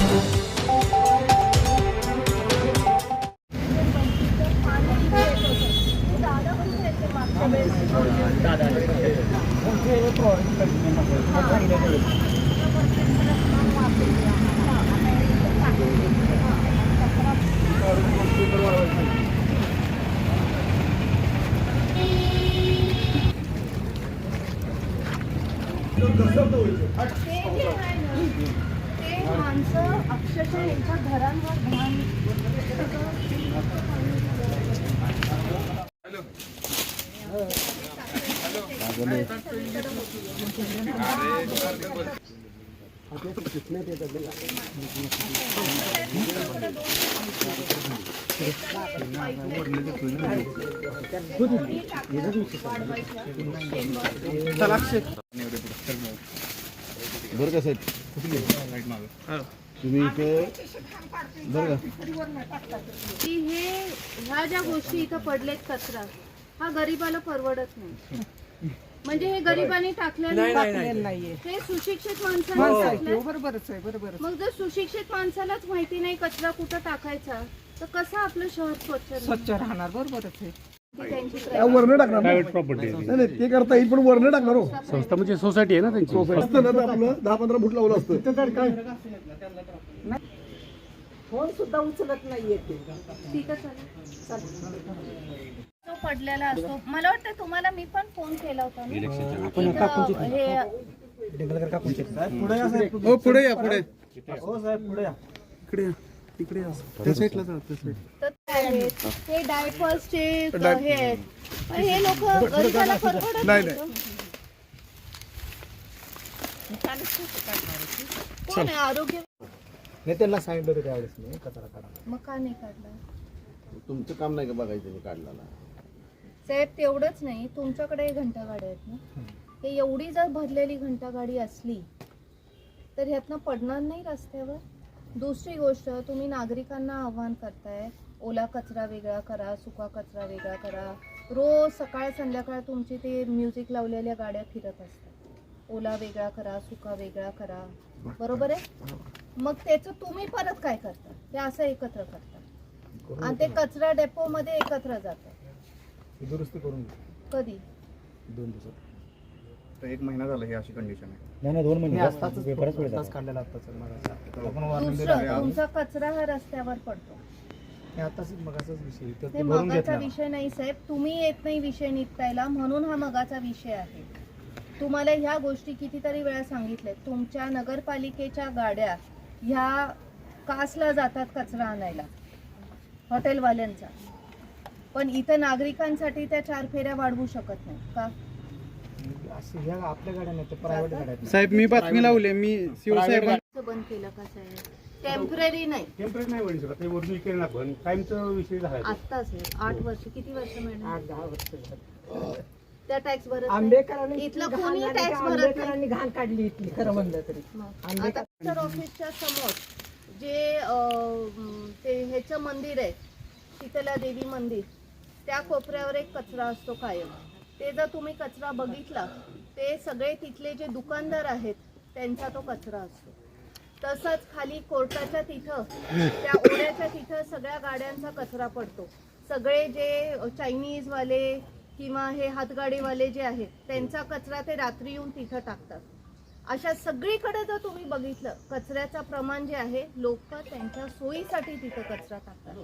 ते जे आहे ना, ते माणसं अक्षरशः यांच्या घरांवर घाण बरं का साहेब? तुम्ही इथं बरं का? हे ह्या ज्या गोष्टी इथं पडलेत कचरा हा गरीबाला परवडत नाही. म्हणजे हे गरिबांनी टाकलेलं नाहीये हे सुशिक्षित माणसाने माणसं आहे टाकलंय. ते, बरोबरच आहे बरोबरच मग जर सुशिक्षित माणसालाच माहिती नाही कचरा कुठं टाकायचा तर कसं आपलं शहर स्वच्छ राहील? स्वच्छ राहणार बरोबरच आहे. वर्ण टाकणार. प्रॉपर्टी नाही नाही, ते करता येईल पण वर्ण टाकणार हो. संस्था म्हणजे सोसायटी आहे ना त्यांची? असतं ना तर आपलं. दहा पंधरा फूट लावलं असतं. फोन सुद्धा उचलत नाहीये ते ठीक आहे चालेल. तो पडलेला असतो. मला वाटतं तुम्हाला मी पण फोन केला होता ना? हे हो पुढे या पुढे. तर ते आहेत. हे डायपर्सचे हे आहेत. पण हे लोक गरीबाला परवडत नाही. का? कोण आहे? आरोग्य नेत्यांना सांगितलं होतं त्यावेळेस मी कचरा काढा. मग का नाही काढला? तुमचं काम नाही का बघायचं मी काढला ना साहेब तेवढंच नाही. तुमच्याकडे घंटा गाड्या आहेत ना? हे एवढी जर भरलेली घंटा गाडी असली तर ह्यातनं पडणार नाही रस्त्यावर? दुसरी गोष्ट तुम्ही नागरिकांना आव्हान करताय ओला कचरा वेगळा करा सुका कचरा वेगळा करा. रोज सकाळ संध्याकाळ तुमची ते म्युझिक लावलेल्या गाड्या फिरत असतात. ओला वेगळा करा सुका वेगळा करा. बरोबर आहे? मग त्याचं तुम्ही परत काय करता? ते असं एकत्र करता. आणि ते कचरा डेपो मध्ये एकत्र जातात दुरुस्ती करून कधी? दोन दिवसात. एक महिना झाला हे अशी कंडिशन आहे. नाही नाही दोन महिने. बरंच वेळ झाला. काढलेला आत्ताच आपण warning दिलं दुसरं तुमचा कचरा हा रस्त्यावर पडतो. हे आत्ताच मगाचाच विषय तर ते ते भरून मगाचा घेतला विषय नाही साहेब. तुम्ही येत नाही विषय निपटायला म्हणून हा मगाचा विषय आहे. तुम्हाला ह्या गोष्टी कितीतरी वेळा सांगितल्या तुमच्या नगरपालिकेच्या गाड्या ह्या कासला जातात कचरा आणायला हॉटेलवाल्यांचा. पण इथं नागरिकांसाठी त्या चार फेऱ्या वाढवू शकत नाही का? असं ह्या आपल्या गाड्या नाही प्रायव्हेट गाड्या आहेत. साहेब मी बातमी लावली मी शिवसाहेब बंद केलं का साहेब? टेंपररी नाही. नाही म्हणू शकत ते वरून ना पण विषय झाला आत्ताच आहे आठ वर्ष किती वर्ष मॅडम आठ दहा वर्ष झाली. त्या टॅक्स भरत नाही? आंबेकरांनी इथलं इतकी कोणी घाण टॅक्स झाली भरत की नाही. आंबेकरांनी घाण काढली इथली खरं म्हणलं तरी. मग आता ऑफिसच्या समोर जे अं, ते ह्याचं मंदिर आहे शीतला देवी मंदिर त्या कोपऱ्यावर एक कचरा असतो कायम. ते जर तुम्ही कचरा बघितला ते सगळे तिथले जे दुकानदार आहेत त्यांचा तो कचरा असतो. तसंच खाली कोर्टाच्या तिथं त्या ओढ्याच्या तिथं सगळ्या गाड्यांचा कचरा पडतो. सगळे जे चायनीजवाले किंवा हे हातगाडीवाले जे आहेत त्यांचा कचरा ते रात्री येऊन तिथं टाकतात. अशा सगळीकडे जर तुम्ही बघितलं कचऱ्याचं प्रमाण जे आहे लोक त्यांच्या सोयीसाठी तिथं कचरा टाकतात.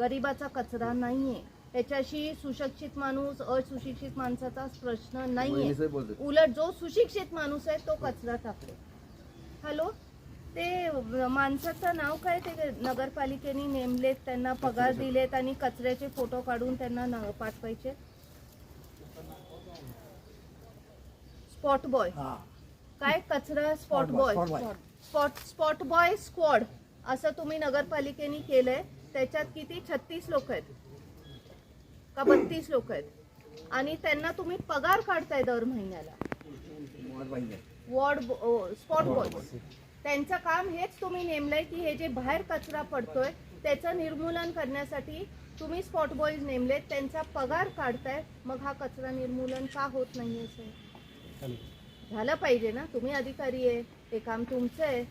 गरिबाचा कचरा नाहीये. त्याच्याशी सुशिक्षित माणूस असुशिक्षित माणसाचा प्रश्न बोलतोय. उलट जो सुशिक्षित माणूस आहे तो कचरा टाकतो. हॅलो? ते माणसाचं नाव काय ते नगरपालिकेने नेमलेत त्यांना पगार दिलेत आणि कचऱ्याचे फोटो काढून त्यांना पाठवायचे? Spot boy. काय कचरा? Spot boy. Spot spot boy squad. असं तुम्ही नगरपालिकेने केलंय. त्याच्यात किती? छत्तीस लोक आहेत. का बत्तीस लोक आहेत? आणि त्यांना तुम्ही पगार काढताय दर महिन्याला. वॉर्ड स्पॉट बॉय त्यांचं काम हेच तुम्ही नेमलंय की हे जे बाहेर कचरा पडतोय त्याचं निर्मूलन करण्यासाठी तुम्ही स्पॉट बॉईज नेमलेत त्यांचा पगार काढताय मग हा कचरा निर्मूलन का होत नाहीये सर झालं पाहिजे ना? तुम्ही अधिकारी आहे हे काम तुमचं आहे.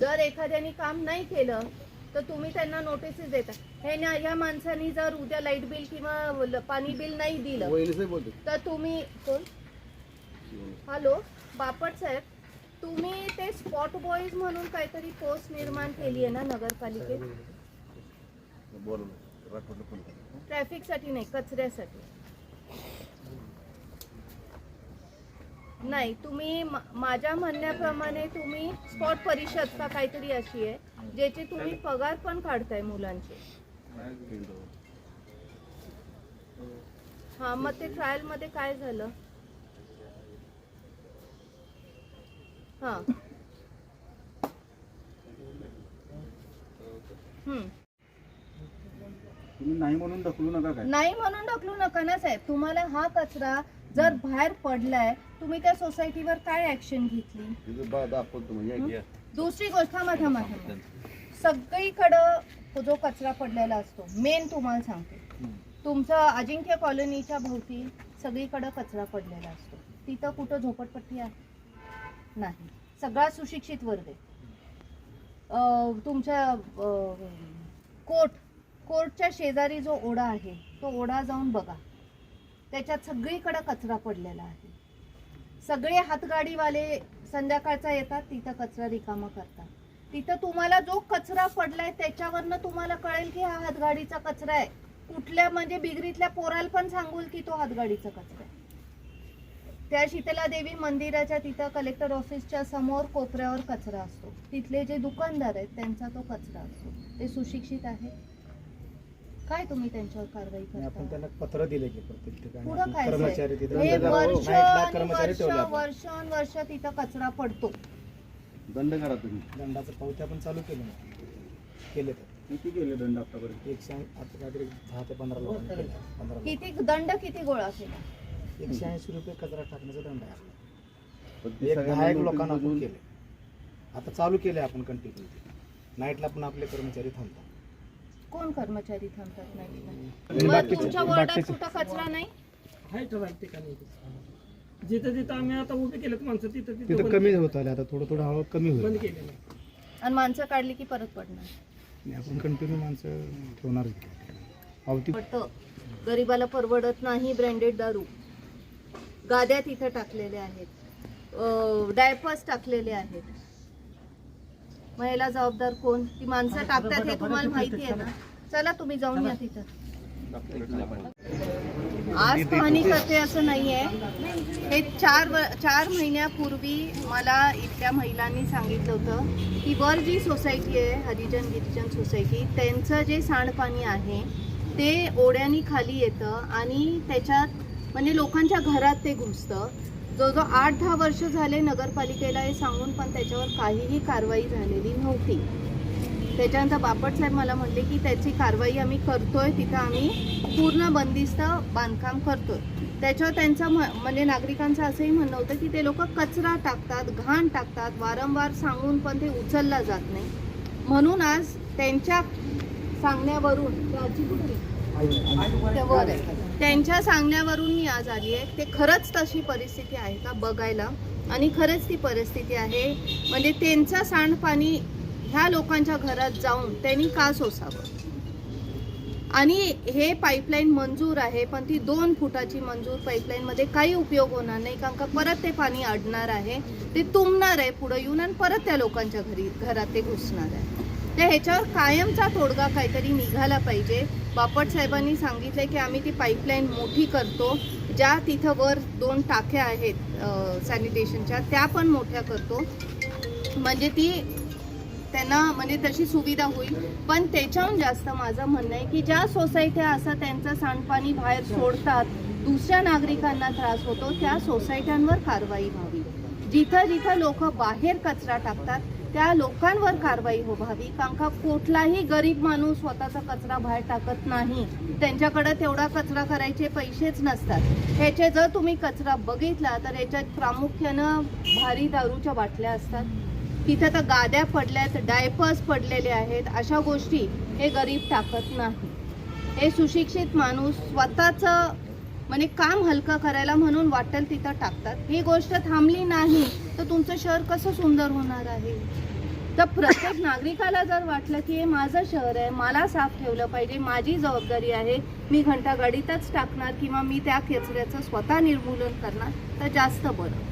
जर एखाद्याने काम नाही केलं तर तुम्ही त्यांना नोटिसेस देता हे ना या माणसानी जर उद्या लाइट बिल किंवा पाणी बिल नाही दिलं तर तुम्ही कोण? हॅलो बापट साहेब तुम्ही ते स्पॉट बॉईज म्हणून काहीतरी पोस्ट निर्माण केली आहे ना नगरपालिकेत? ट्रॅफिकसाठी नाही कचऱ्यासाठी. नाही तुम्ही माझ्या म्हणण्याप्रमाणे तुम्ही स्पॉट परिषद का काहीतरी अशी आहे ज्याचे तुम्ही पगार पण काढताय मुलांचे. हा मग ते ट्रायलमध्ये काय झालं? हा. हम्म. तुम्ही नाही म्हणून ढकलू नका काय? नाही म्हणून ढकलू नका ना साहेब. तुम्हाला हा कचरा जर बाहेर पडलाय तुम्ही त्या सोसायटीवर काय ऍक्शन घेतली? दुसरी गोष्ट थांबा थांबा थांबा. सगळीकडं जो कचरा पडलेला असतो. मेन तुम्हाला सांगते. तुमचं अजिंक्य कॉलनीच्या भोवती सगळीकडं कचरा पडलेला असतो. तिथं कुठं झोपडपट्टी आहे? नाही. सगळा सुशिक्षित वर्ग आहे. तुमच्या कोर्ट कोर्टच्या शेजारी जो ओढा आहे तो ओढा जाऊन बघा. त्याच्यात सगळीकडे कचरा पडलेला आहे. सगळे हातगाडीवाले संध्याकाळचा येतात तिथं कचरा रिकामा करतात. तिथं तुम्हाला जो कचरा पडलाय त्याच्यावरनं तुम्हाला कळेल की हा हातगाडीचा कचरा आहे. कुठल्या म्हणजे बिगरीतल्या पोराला पण सांगूल की तो हातगाडीचा कचरा आहे. त्या शीतला देवी मंदिराच्या तिथं कलेक्टर ऑफिसच्या समोर कोपऱ्यावर कचरा असतो. तिथले जे दुकानदार आहेत त्यांचा तो कचरा असतो. ते सुशिक्षित आहे. काय तुम्ही त्यांच्यावर कारवाई आपण करता? त्यांना पत्र दिले की प्रत्येक ठिकाणी. पुढं काय कर्मचारी साहेब? तिथं हे दंड- वर्ष आणि वर्ष आपण. वर्षानुवर्ष तिथं कचरा पडतो. दंड करा तुम्ही. दंडाचं पावती आपण चालू केलं ना. केले तर किती केले दंड आतापर्यंत? एकशे ऐं- आता काहीतरी दहा ते पंधरा लोकांनी केलं. पंधरा लोक. किती दंड किती गोळा केला? एकशे ऐंशी रुपये कचरा टाकण्याचा दंड आहे. आपला. पण ते एक सगळ्यांना लोकांना आपण बघून- केले. आता चालू केले आपण कंटिन्यू नाईटला पण आपले कर्मचारी थांबतात. कोण कर्मचारी थांबतात नाही आणि मग बाकीचे- तुमच्या वॉर्डात कुठं कचरा नाही? जिथं जिथं आम्ही आता उभे केलेत माणसं तिथं तिथं तिथं बंद कमी होत आले आता थोडं थोडं हळू कमी बंद होईल केलेलं आणि माणसं काढली की परत पडणार? आणि आपण कंटिन्यू माणसं ठेवणार पडतं गरिबाला परवडत नाही ब्रँडेड दारू. गाद्या तिथं टाकलेल्या आहेत. डायपर्स टाकलेले आहेत. मग याला जबाबदार कोण? ती माणसं टाकतात हे तुम्हाला माहिती आहे ना. चला तुम्ही जाऊन या तिथं. आज पाहणी करते असं नाही आहे हे चार व- चार महिन्यापूर्वी मला इथल्या महिलांनी सांगितलं होतं की वर जी सोसायटी आहे हरिजन गिरिजन सोसायटी. त्यांचं जे सांडपाणी आहे ते ओढ्यानी खाली येतं आणि त्याच्यात म्हणजे लोकांच्या घरात ते घुसतं. जवळजवळ आठ दहा वर्ष झाले नगरपालिकेला हे सांगून पण त्याच्यावर काहीही कारवाई झालेली नव्हती. त्याच्यानंतर बापट साहेब मला म्हणले की त्याची कारवाई आम्ही करतोय तिथं आम्ही पूर्ण बंदिस्त बांधकाम करतोय. त्याच्यावर त्यांचं म्हणजे नागरिकांचं असंही म्हणणं होतं की ते लोक कचरा टाकतात घाण टाकतात वारंवार सांगून पण ते उचलला जात नाही. म्हणून आज त्यांच्या सांगण्यावरून कुठे? त्यांच्या सांगण्यावरून मी आज आली आहे. ते खरंच तशी परिस्थिती आहे का बघायला? आणि खरंच ती परिस्थिती आहे म्हणजे त्यांचं सांडपाणी ह्या लोकांच्या घरात जाऊन त्यांनी का सोसावं? आणि हे पाईपलाईन मंजूर आहे पण ती दोन फुटाची मंजूर पाईपलाईनमध्ये काही उपयोग होणार नाही कारण का परत ते पाणी अडणार आहे ते तुंबणार आहे पुढं येऊन आणि परत त्या लोकांच्या घरी घरात ते घुसणार आहे. तर ह्याच्यावर कायमचा तोडगा काहीतरी निघाला पाहिजे. बापट साहेबांनी सांगितलं की आम्ही ती पाईपलाईन मोठी करतो ज्या तिथं वर दोन टाक्या आहेत सॅनिटेशनच्या त्या पण मोठ्या करतो. म्हणजे ती त्यांना म्हणजे तशी सुविधा होईल. पण त्याच्याहून जास्त माझं म्हणणं आहे की ज्या सोसायट्या असं त्यांचं सांडपाणी बाहेर सोडतात दुसऱ्या नागरिकांना त्रास होतो त्या सोसायट्यांवर कारवाई व्हावी. जिथं जिथं लोक बाहेर कचरा टाकतात त्या लोकांवर कारवाई हो व्हावी. कारण का कुठलाही गरीब माणूस स्वतःचा कचरा बाहेर टाकत नाही. त्यांच्याकडे तेवढा कचरा करायचे पैसेच नसतात. ह्याचे जर तुम्ही कचरा बघितला तर याच्यात प्रामुख्यानं भारी दारूच्या बाटल्या असतात. तिथं तर गाद्या पडल्यात डायपर्स पडलेले आहेत अशा गोष्टी हे गरीब टाकत नाही. हे सुशिक्षित माणूस स्वतःचं म्हणजे काम हलकं करायला म्हणून वाटेल तिथं टाकतात. ही गोष्ट थांबली नाही तर तुमचं शहर कसं सुंदर होणार आहे? तर प्रत्येक नागरिकाला जर वाटलं की हे माझं शहर आहे मला साफ ठेवलं पाहिजे माझी जबाबदारी आहे मी घंटा गाडीतच टाकणार किंवा मी त्या कचऱ्याचं स्वतः निर्मूलन करणार तर जास्त बरं.